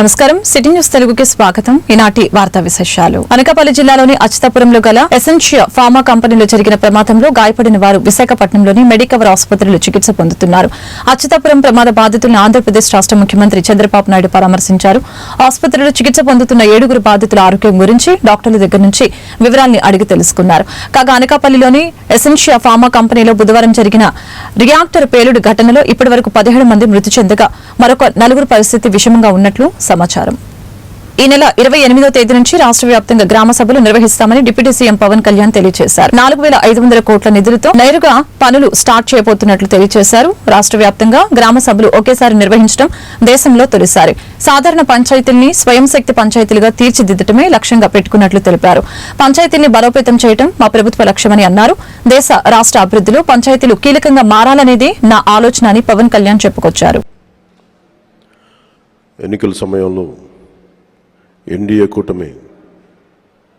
నమస్కారం. City news తెలుగుకి స్వాగతం. ఈనాటి వార్తా విశేషాలు. అనకాపల్లి జిల్లాలోని అచ్యుతాపురంలో గల ఎసెన్షియా ఫార్మా కంపెనీలో జరిగిన ప్రమాదంలో గాయపడిన వారు విశాఖపట్నంలోని మెడికవర్ ఆసుపత్రిలో చికిత్స పొందుతున్నారు. అచ్యుతాపురం ప్రమాద బాధితులను ఆంధ్రప్రదేశ్ రాష్ట ముఖ్యమంత్రి చంద్రబాబు నాయుడు పరామర్శించారు. ఆసుపత్రిలో చికిత్స పొందుతున్న ఏడుగురు బాధితుల ఆరోగ్యం గురించి డాక్టర్ల దగ్గర నుంచి వివరాల్ని అడిగి తెలుసుకున్నారు. కాగా అనకాపల్లిలోని ఎసెన్షియా ఫార్మా కంపెనీలో బుధవారం జరిగిన రియాక్టర్ పేలుడు ఘటనలో ఇప్పటివరకు పదిహేడు మంది మృతి చెందగా మరొక నలుగురు పరిస్థితి విషమంగా ఉన్నట్లు సమాచారం. ఈ నెల ఇరవై ఎనిమిదో తేదీ నుంచి రాష్ట్ర వ్యాప్తంగా గ్రామ సభలు నిర్వహిస్తామని డిప్యూటీ సీఎం పవన్ కళ్యాణ్ తెలియజేశారు నాలుగు వేల ఐదు వందల కోట్ల నిధులతో నేరుగా పనులు స్టార్ట్ చేయబోతున్నట్లు తెలియజేశారు రాష్ట్ర వ్యాప్తంగా గ్రామ సభలు ఒకేసారి నిర్వహించడం దేశంలో తొలిసారి. సాధారణ పంచాయతీల్ని స్వయం శక్తి పంచాయతీలుగా తీర్చిదిద్దటమే లక్ష్యంగా పెట్టుకున్నట్లు తెలిపారు. పంచాయతీల్ని బలోపేతం చేయడం మా ప్రభుత్వ లక్ష్యమని అన్నారు. దేశ రాష్ట్ర అభివృద్ధిలో పంచాయతీలు కీలకంగా మారాలనేది నా ఆలోచన అని పవన్ కళ్యాణ్ చెప్పుకొచ్చారు. ఎన్నికల సమయంలో ఎన్డీఏ కూటమి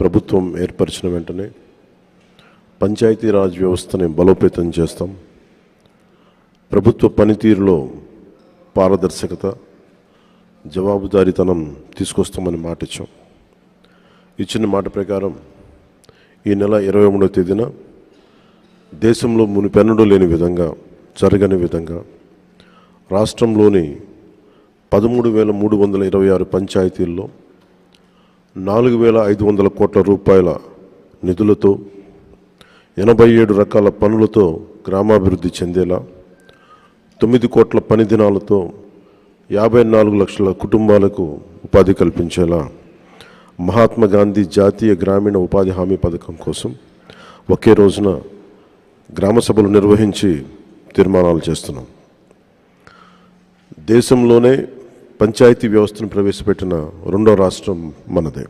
ప్రభుత్వం ఏర్పరిచిన వెంటనే పంచాయతీరాజ్ వ్యవస్థని బలోపేతం చేస్తాం. ప్రభుత్వ పనితీరులో పారదర్శకత జవాబుదారీతనం తీసుకొస్తామని మాట ఇచ్చాం ఇచ్చిన మాట ప్రకారం ఈ నెల ఇరవై మూడవ తేదీన దేశంలో మునిపెన్నడూ లేని విధంగా జరగని విధంగా రాష్ట్రంలోని పదమూడు వేల మూడు వందల ఇరవై ఆరు పంచాయతీల్లో నాలుగు వేల ఐదు వందల కోట్ల రూపాయల నిధులతో ఎనభై ఏడు రకాల పనులతో గ్రామాభివృద్ధి చెందేలా తొమ్మిది కోట్ల పని దినాలతో యాభై నాలుగు లక్షల కుటుంబాలకు ఉపాధి కల్పించేలా మహాత్మా గాంధీ జాతీయ గ్రామీణ ఉపాధి హామీ పథకం కోసం ఒకే రోజున గ్రామ సభలు నిర్వహించి తీర్మానాలు చేస్తున్నాం. దేశంలోనే పంచాయతీ వ్యవస్థను ప్రవేశపెట్టిన రెండో రాష్ట్రం మనదే.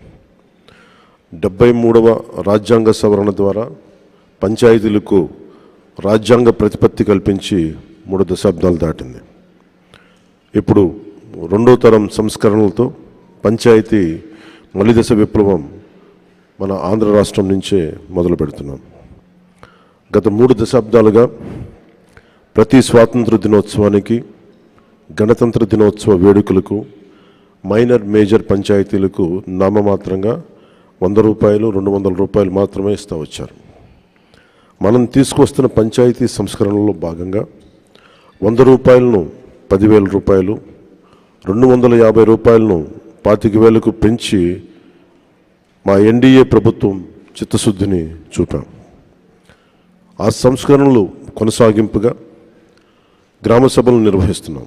డెబ్బై మూడవ రాజ్యాంగ సవరణ ద్వారా పంచాయతీలకు రాజ్యాంగ ప్రతిపత్తి కల్పించి మూడు దశాబ్దాలు దాటింది. ఇప్పుడు రెండో తరం సంస్కరణలతో పంచాయతీ మలిదశ విప్లవం మన ఆంధ్ర రాష్ట్రం నుంచే మొదలు పెడుతున్నాం. గత మూడు దశాబ్దాలుగా ప్రతి స్వాతంత్ర దినోత్సవానికి గణతంత్ర దినోత్సవ వేడుకలకు మైనర్ మేజర్ పంచాయతీలకు నామమాత్రంగా వంద రూపాయలు రెండు వందల రూపాయలు మాత్రమే ఇస్తూ వచ్చారు. మనం తీసుకొస్తున్న పంచాయతీ సంస్కరణలో భాగంగా వంద రూపాయలను పదివేల రూపాయలు రెండు వందల యాభై రూపాయలను పాతిక వేలకు పెంచి మా ఎన్డీఏ ప్రభుత్వం చిత్తశుద్ధిని చూపాం. ఆ సంస్కరణలు కొనసాగింపుగా గ్రామ సభలు నిర్వహిస్తున్నాం.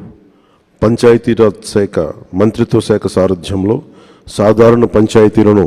పంచాయతీరాజ్ శాఖ మంత్రిత్వ శాఖ సారథ్యంలో సాధారణ పంచాయతీలను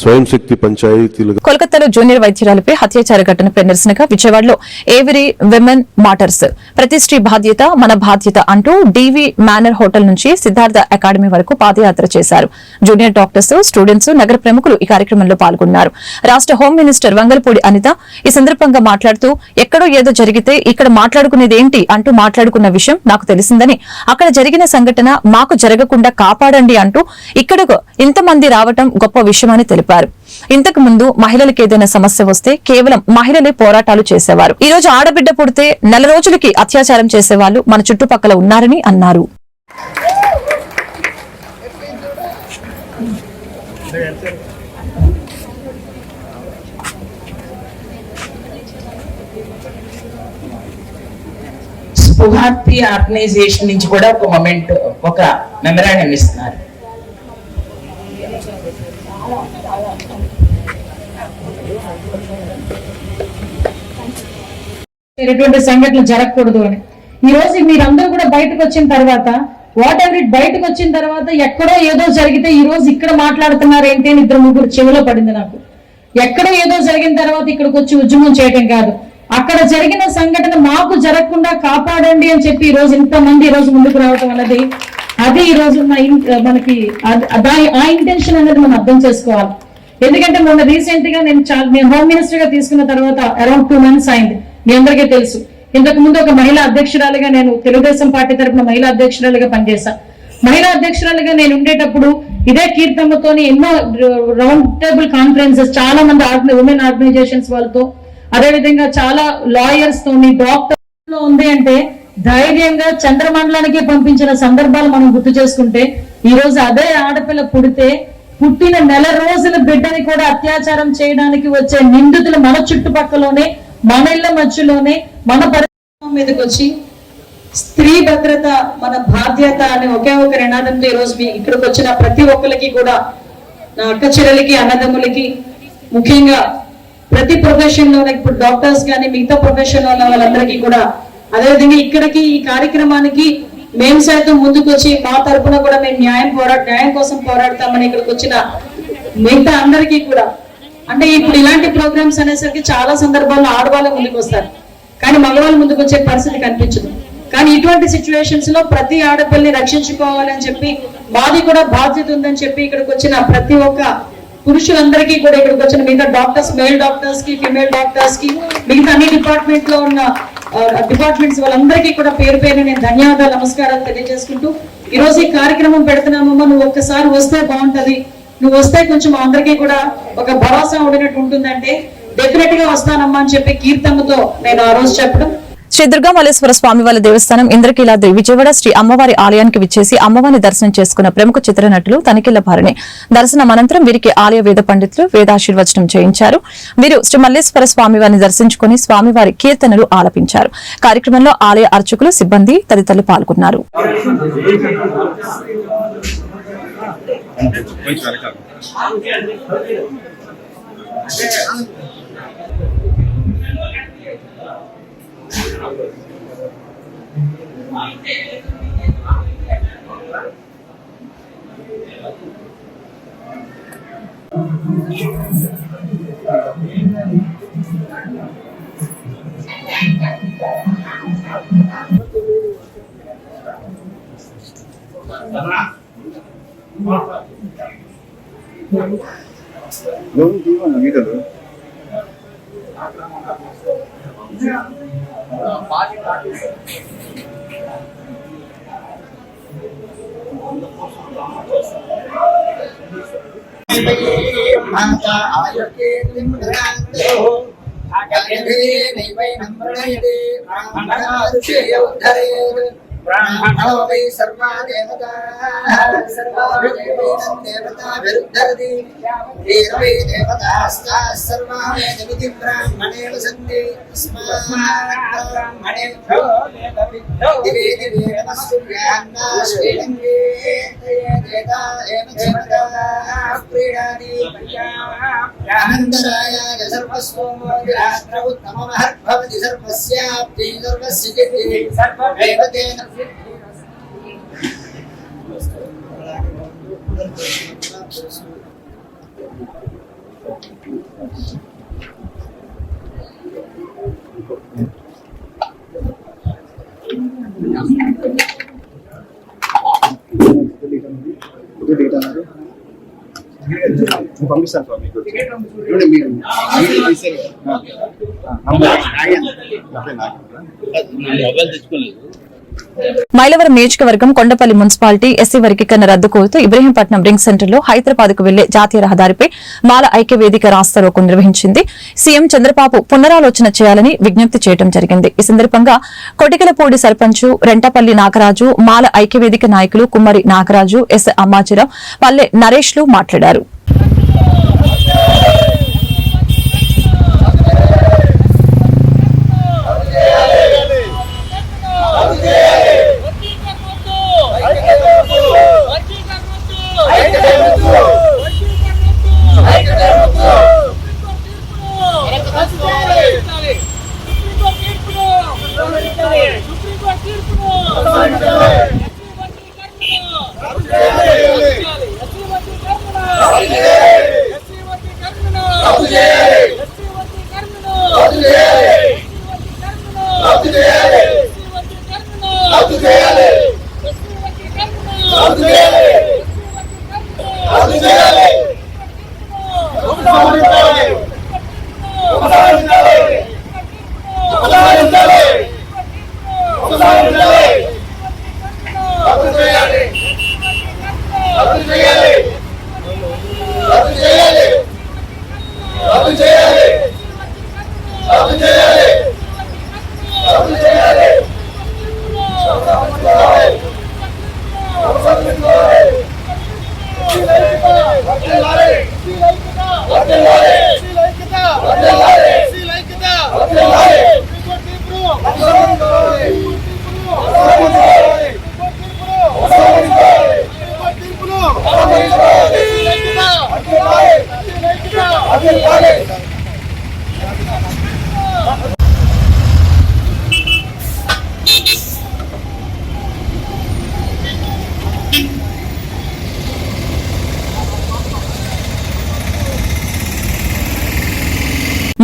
స్వయం శక్తి పంచాయతీలు కోల్కతాలో జూనియర్ వైద్యురాలపై హత్యాచార ఘటనపై నిరసనగా విజయవాడలో ఏవరీ విమెన్ మాటర్స్ ప్రతిష్ఠి బాధ్యత మన బాధ్యత అంటూ డివి మేనర్ హోటల్ నుంచి సిద్ధార్థ అకాడమీ వరకు పాదయాత్ర చేశారు. జూనియర్ డాక్టర్స్ స్టూడెంట్స్ నగర ప్రముఖులు ఈ కార్యక్రమంలో పాల్గొన్నారు. రాష్ట్ర హోం మినిస్టర్ వంగలపూడి అనిత ఈ సందర్భంగా మాట్లాడుతూ ఎక్కడో ఏదో జరిగితే ఇక్కడ మాట్లాడుకునేది ఏంటి అంటూ మాట్లాడుకున్న విషయం నాకు తెలిసిందని అక్కడ జరిగిన సంఘటన మాకు జరగకుండా కాపాడండి అంటూ ఇక్కడకు ఇంతమంది రావటం గొప్ప విషయమని తెలిపారు. ఇంతకు ముందు మహిళలకు ఏదైనా సమస్య వస్తే కేవలం మహిళలే పోరాటాలు చేసేవారు. ఈ రోజు ఆడబిడ్డ పుడితే నెల రోజులకి అత్యాచారం చేసేవాళ్ళు మన చుట్టుపక్కల ఉన్నారని అన్నారు. స్పుహార్తి ఆర్గనైజేషన్ నుంచి కూడా ఒక మొమెంట్ ఒక మెమరాండం ఇస్తున్నారు. ఎటువంటి సంఘటనలు జరగకూడదు అని. ఈ రోజు మీరందరూ కూడా బయటకు వచ్చిన తర్వాత వాట్ ఎవర్ ఇట్ బయటకు వచ్చిన తర్వాత ఎక్కడో ఏదో జరిగితే ఈ రోజు ఇక్కడ మాట్లాడుతున్నారు ఏంటి అని ఇద్దరు ముగ్గురు చెవిలో పడింది నాకు. ఎక్కడో ఏదో జరిగిన తర్వాత ఇక్కడికి వచ్చి ఉద్యమం చేయటం కాదు. అక్కడ జరిగిన సంఘటన మాకు జరగకుండా కాపాడండి అని చెప్పి ఈ రోజు ఇంతమంది ఈ రోజు ముందుకు రావటం అన్నది అది ఈ రోజు మనకి దాని ఆ ఇంటెన్షన్ అనేది మనం అర్థం చేసుకోవాలి. ఎందుకంటే మొన్న రీసెంట్గా నేను చాలా నేను హోమ్ మినిస్టర్గా తీసుకున్న తర్వాత అరౌండ్ టూ మంత్స్ అయింది. మీ అందరికీ తెలుసు. ఇంతకు ముందు ఒక మహిళా అధ్యక్షురాలుగా నేను తెలుగుదేశం పార్టీ తరపున మహిళా అధ్యక్షురాలుగా పనిచేశా. మహిళా అధ్యక్షురాలుగా నేను ఉండేటప్పుడు ఇదే కీర్తమ్మతోని ఎన్నో రౌండ్ టేబుల్ కాన్ఫరెన్సెస్ చాలా మంది ఉమెన్ ఆర్గనైజేషన్స్ వాళ్ళతో అదే విధంగా చాలా లాయర్స్ తోని డాక్టర్లో ఉంది అంటే ధైర్యంగా చంద్రమండలానికి పంపించిన సందర్భాలు మనం గుర్తు చేసుకుంటే ఈ రోజు అదే ఆడపిల్ల పుడితే పుట్టిన నెల రోజుల బిడ్డని కూడా అత్యాచారం చేయడానికి వచ్చే నిందితులు మన చుట్టుపక్కలోనే మన ఇళ్ళ మధ్యలోనే మన పరిశ్రమ మీదకి వచ్చి స్త్రీ భద్రత మన బాధ్యత అనే ఒకే ఒక నినాదంతో ఈరోజు మీ ఇక్కడికి వచ్చిన ప్రతి ఒక్కరికి కూడా నా అక్క చెల్లెలకి అన్నదమ్ములకి ముఖ్యంగా ప్రతి ప్రొఫెషన్లో ఇప్పుడు డాక్టర్స్ కానీ మిగతా ప్రొఫెషన్లో ఉన్న వాళ్ళందరికీ కూడా అదేవిధంగా ఇక్కడికి ఈ కార్యక్రమానికి మేము సైతం ముందుకు వచ్చి మా తరపున కూడా మేము న్యాయం పోరా న్యాయం కోసం పోరాడతామని ఇక్కడికి వచ్చిన మిగతా అందరికీ కూడా అంటే ఇప్పుడు ఇలాంటి ప్రోగ్రామ్స్ అనేసరికి చాలా సందర్భాల్లో ఆడవాళ్ళే ముందుకు వస్తారు. కానీ మగవాళ్ళు ముందుకు వచ్చే పరిస్థితి కనిపించదు. కానీ ఇటువంటి సిచ్యువేషన్స్లో ప్రతి ఆడపిల్లని రక్షించుకోవాలని చెప్పి మాది కూడా బాధ్యత ఉందని చెప్పి ఇక్కడికి వచ్చిన ప్రతి ఒక్క పురుషులందరికీ కూడా ఇక్కడికి వచ్చిన మిగతా డాక్టర్స్ మేల్ డాక్టర్స్కి ఫిమేల్ డాక్టర్స్కి మిగతా అన్ని డిపార్ట్మెంట్లో ఉన్న డిపార్ట్మెంట్స్ వాళ్ళందరికీ కూడా పేరు పేరు నేను ధన్యవాదాలు నమస్కారాలు తెలియజేసుకుంటూ ఈ రోజు ఈ కార్యక్రమం పెడుతున్నామమ్మా నువ్వు ఒక్కసారి వస్తే బాగుంటది. నువ్వు వస్తే కొంచెం మా అందరికీ కూడా ఒక భరోసా ఉండినట్టు ఉంటుందంటే డెఫినెట్గా వస్తానమ్మా అని చెప్పి కీర్తనతో నేను ఆ రోజు చెప్పడం. శ్రీ దుర్గామల్లేశ్వర స్వామి వారి దేవస్థానం ఇంద్రకీలాద్రి విజయవాడ శ్రీ అమ్మవారి ఆలయానికి విచ్చేసి అమ్మవారిని దర్శనం చేసుకున్న ప్రముఖ చిత్రనటులు తనిఖీల భారిని దర్శనం అనంతరం వీరికి ఆలయ వేద పండితులు వేదాశీర్వచనం చేయించారు. వీరు శ్రీ మల్లేశ్వర స్వామి వారిని దర్శించుకుని స్వామివారి కీర్తనలు ఆలపించారు. కార్యక్రమంలో ఆలయ అర్చకులు సిబ్బంది తదితరులు పాల్గొన్నారు. Oi, cara, cara. నైవైనం ప్రణయతే బ్రాహ్మణాదృశేయ ఉద్ధరే सर्वाभिदेवैनं देवताभिरुद्धरति तेन वै देवतास्ताः सर्वा वेदविधि ब्राह्मणे वसन्ति ब्राह्मणेभ्यो दिवे दिवे नमस्सूर्यान्नाश्रीरङ्गे देता एव देवताः प्रीणानि आनन्दरायाय सर्वस्वोरात्र उत्तममहद्भवति सर्वस्याप्ति सर्वस्य सिद्धिः పంపిస్తాను చూడండి మీరు మొబైల్ తెచ్చుకోలేదు మైలవరం నియోజకవర్గం కొండపల్లి మున్సిపాలిటీ ఎస్సీ వర్గీకరణ రద్దు కోరుతూ ఇబ్రహీంపట్నం రింగ్ సెంటర్లో హైదరాబాద్కు వెళ్ళే జాతీయ రహదారిపై మాల ఐక్య వేదిక రాస్తారోకం నిర్వహించింది. సీఎం చంద్రబాబు పునరాలోచన చేయాలని విజ్ఞప్తి చేయడం జరిగింది. ఈ సందర్భంగా కొటికలపూడి సర్పంచ్ రెంటపల్లి నాగరాజు మాల ఐక్య వేదిక నాయకులు కుమ్మరి నాగరాజు ఎస్ అమ్మాజీరావు పల్లె నరేష్లు మాట్లాడారు. 我的包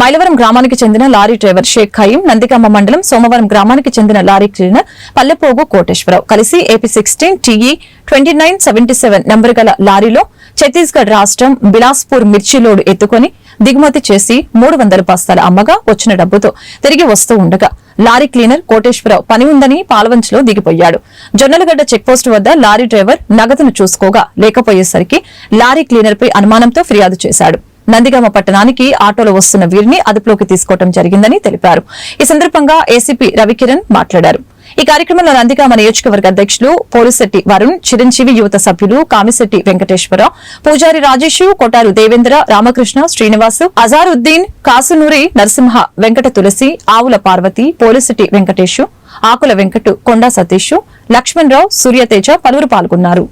మైలవరం గ్రామానికి చెందిన లారీ డ్రైవర్ షేక్ ఖయీం నందికమ్మ మండలం సోమవారం గ్రామానికి చెందిన లారీ క్లీనర్ పల్లెపోగు కోటేశ్వరరావు. కలిసి AP sixteen TE twenty nine seventy seven number గల లారీలో ఛత్తీస్గఢ్ రాష్ట్రం బిలాస్పూర్ మిర్చి లోడు ఎత్తుకొని దిగుమతి చేసి మూడు వందల బస్తాల అమ్మగా వచ్చిన డబ్బుతో తిరిగి వస్తూ ఉండగా లారీ క్లీనర్ కోటేశ్వరరావు పని ఉందని పాలవంచులో దిగిపోయాడు. జొన్నలగడ్డ చెక్పోస్టు వద్ద లారీ డ్రైవర్ నగదును చూసుకోగా లేకపోయేసరికి లారీ క్లీనర్పై అనుమానంతో ఫిర్యాదు చేశాడు. నందిగామ పట్టణానికి ఆటోలో వస్తున్న వీరిని అదుపులోకి తీసుకోవడం జరిగిందని తెలిపారు. ఈ సందర్భంగా ఏసీపీ రవికిరణ్ మాట్లాడారు. ఈ కార్యక్రమంలో నందిగామ నియోజకవర్గ అధ్యక్షులు పోలిశెట్టి వరుణ్ చిరంజీవి యువత సభ్యులు కామిశెట్టి వెంకటేశ్వర పూజారి రాజేష్ కొటారు దేవేంద్ర రామకృష్ణ శ్రీనివాసు అజారుద్దీన్ కాసునూరి నరసింహ వెంకట తులసి ఆవుల పార్వతి పోలిశెట్టి వెంకటేష్ ఆకుల వెంకటు కొండా సతీష్ లక్ష్మణరావు సూర్యతేజ పలువురు పాల్గొన్నారు.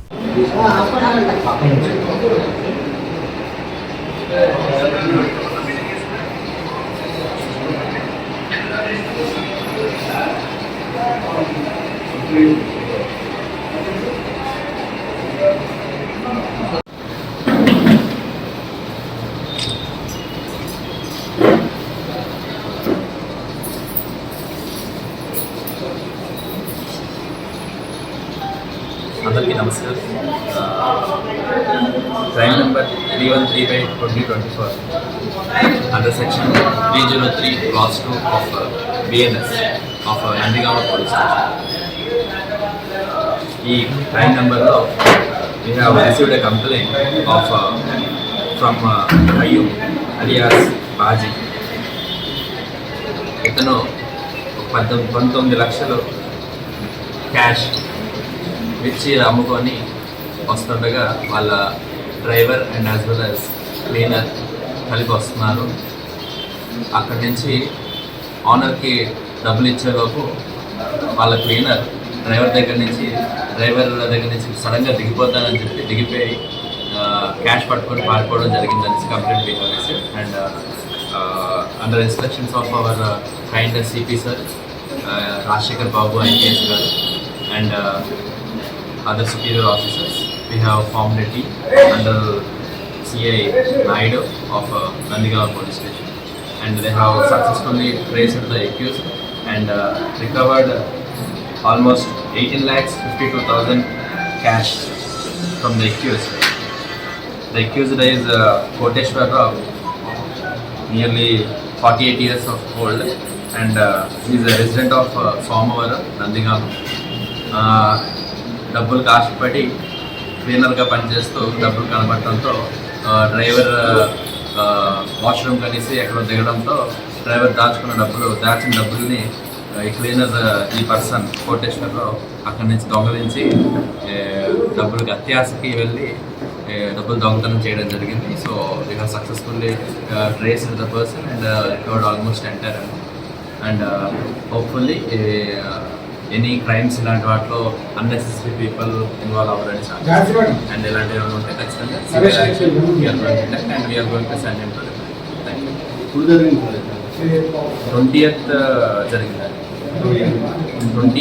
అందరికీ నమస్కారం. Crime number three one three by twenty twenty four under section three zero three class two of BNS of Nandigama police ఈ క్రైమ్ నెంబర్లో we have received a complaint of from are you alias Baji ఇతను పద్దెనిమిది పంతొమ్మిది లక్షలు cash మిర్చి అమ్ముకొని వస్తుండగా వాళ్ళ driver and as well as cleaner కలిపి వస్తున్నారు అక్కడి నుంచి ఓనర్కి డబ్బులు ఇచ్చేలోపు వాళ్ళ క్లీనర్ డ్రైవర్ దగ్గర నుంచి డ్రైవర్ దగ్గర నుంచి సడన్గా దిగిపోతానని చెప్పి దిగిపోయి క్యాష్ పట్టుకొని పారిపోవడం జరిగిందని కంప్లైంట్ వేసి and under instructions of our kind CP sir Rajasekhar Babu IPS గారు and other superior officers We have formed a team under CI Naidu of uh, Nandigala police station and they have successfully traced the accused and uh, recovered almost 18 lakhs 52,000 cash from the accused. The accused is uh, Koteshwar Rao, nearly 48 years of old and uh, he is a resident of uh, Somavara, Nandigala. Uh, డబ్బులు కాష్టపడి క్లీనర్గా పనిచేస్తూ డబ్బులు కనబడటంతో driver washroom కనేసి ఎక్కడ దిగడంతో driver దాచుకున్న డబ్బులు దాచిన డబ్బుల్ని ఈ cleaner ఈ పర్సన్ కోటేశ్వర్లో అక్కడి నుంచి దొంగలించి ఏ, డబ్బులకి అత్యాశకి వెళ్ళి డబ్బులు దొంగతనం చేయడం జరిగింది. So we have successfully trace the person and recovered almost entire and hopefully any crimes ఇలాంటి వాటిలో అన్నెసెసరీ పీపుల్ ఇన్వాల్వ్ అవ్వరని ఛాన్స్ అండ్ ఇలాంటివి ఏమైనా ఉంటే ఖచ్చితంగా and we're going to send thank you twentieth జరిగింది? ట్వంటీ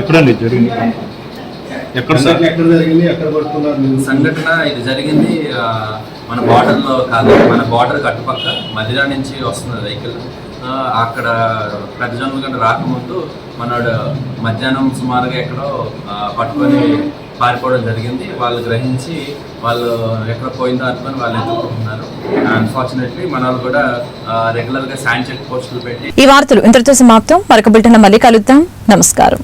ఎక్కడండి జరిగింది? ఎక్కడ సార్? ఎక్కడ జరిగింది? ఎక్కడ పడుతున్నారు? సంఘటన ఇది జరిగింది మన బార్డర్లో కాదు మన బార్డర్ కట్టుపక్క మదిరా నుంచి వస్తుంది వెహికల్ అక్కడ పెద్దజొన్నల కంటే రాకముందు మనోడు మధ్యాహ్నం సుమారుగా ఎక్కడో పట్టుకొని పారిపోవడం జరిగింది. వాళ్ళు గ్రహించి వాళ్ళు ఎక్కడ పోయిందో అనుకొని వాళ్ళు ఎదుర్కొంటున్నారు. అన్ఫార్చునేట్లీ మన వాళ్ళు కూడా రెగ్యులర్గా శాండ్ చెక్ పోస్టులు పెట్టి ఈ వార్తలు ఇంతటితో సమాప్తం. మరొక బిల్టన్ మళ్ళీ కలుద్దాం. నమస్కారం.